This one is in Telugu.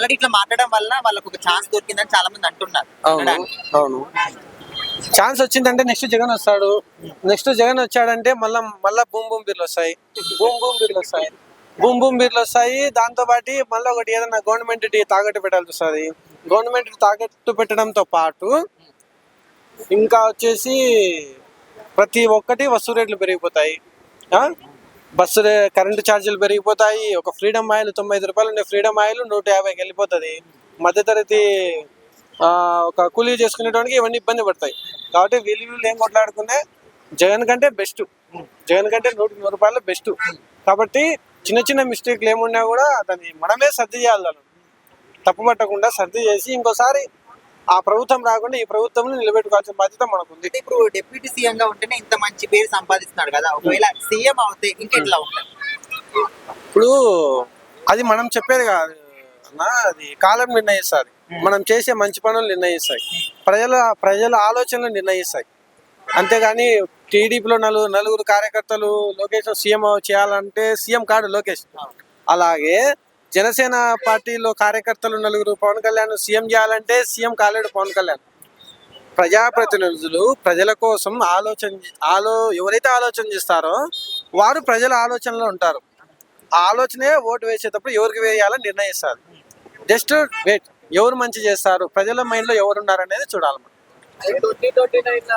ఆల్రెడీ ఇట్లా మాట్లాడడం వల్ల వాళ్ళకు ఒక ఛాన్స్ దొరికిందని చాలా మంది అంటున్నారు. అవును ఛాన్స్ వచ్చిందంటే నెక్స్ట్ జగన్ వస్తాడు. నెక్స్ట్ జగన్ వచ్చాడంటే మళ్ళా మళ్ళా బూమ్ బూమ్ బీర్లు వస్తాయి. బూమ్ బూమ్ బీర్లు వస్తాయి. బూమ్ బూమ్ బీర్లు వస్తాయి. దాంతో పాటు మళ్ళీ ఒకటి ఏదైనా గవర్నమెంట్ తాకట్టు పెట్టాల్సి వస్తుంది. గవర్నమెంట్ తాకట్టు పెట్టడంతో పాటు ఇంకా వచ్చేసి ప్రతి ఒక్కటి వస్తు రేట్లు పెరిగిపోతాయి? బస్సు కరెంటు ఛార్జీలు పెరిగిపోతాయి. ఒక ఫ్రీడమ్ ఆయిల్ తొంభై ఐదు రూపాయలు ఉండే ఫ్రీడమ్ ఆయిల్ నూట యాభైకి వెళ్ళిపోతుంది. మధ్యతరగతి ఒక కూలీ చేసుకునేటానికి ఇవన్నీ ఇబ్బంది పడతాయి. కాబట్టి వీళ్ళు వీళ్ళు ఏం కొట్లాడుకునే జగన్ కంటే బెస్ట్. జగన్ కంటే నూట నూరు రూపాయలు బెస్ట్. కాబట్టి చిన్న చిన్న మిస్టేక్లు ఏమున్నా కూడా దాన్ని మనమే సర్ది చేయాలి. తప్పు పట్టకుండా సర్ది చేసి ఇంకోసారి ఆ ప్రభుత్వం రాకుండా ఈ ప్రభుత్వం నిలబెట్టుకోవాల్సిన బాధ్యత మనకుంది. అంటే ఇప్పుడు డిప్యూటీ సీఎం గా ఉంటేనే ఇంత మంచి పేరు సంపాదిస్తున్నాడు కదా. ఒకవేళ సీఎం అవుతే ఇంకెట్లా ఉంటుంది? ఇప్పుడు అది మనం చెప్పేది కాదు అన్న అది కాలం నిర్ణయిస్తుంది. మనం చేసే మంచి పనులు నిర్ణయిస్తాయి. ప్రజల ప్రజల ఆలోచనలు నిర్ణయిస్తాయి. అంతేగాని టీడీపీలో నలుగురు నలుగురు కార్యకర్తలు లోకేష్ సీఎం చేయాలంటే సీఎం కాడు లోకేష్. అలాగే జనసేన పార్టీలో కార్యకర్తలు నలుగురు పవన్ కళ్యాణ్ సీఎం చేయాలంటే సీఎం కాలేడు పవన్ కళ్యాణ్. ప్రజాప్రతినిధులు ప్రజల కోసం ఆలోచన ఆలో ఎవరైతే ఆలోచన చేస్తారో వారు ప్రజల ఆలోచనలో ఉంటారు. ఆ ఆలోచనే ఓటు వేసేటప్పుడు ఎవరికి వేయాలని నిర్ణయిస్తారు. జస్ట్ వెయిట్ ఎవరు మంచి చేస్తారు ప్రజల మైండ్లో ఎవరు అనేది చూడాలి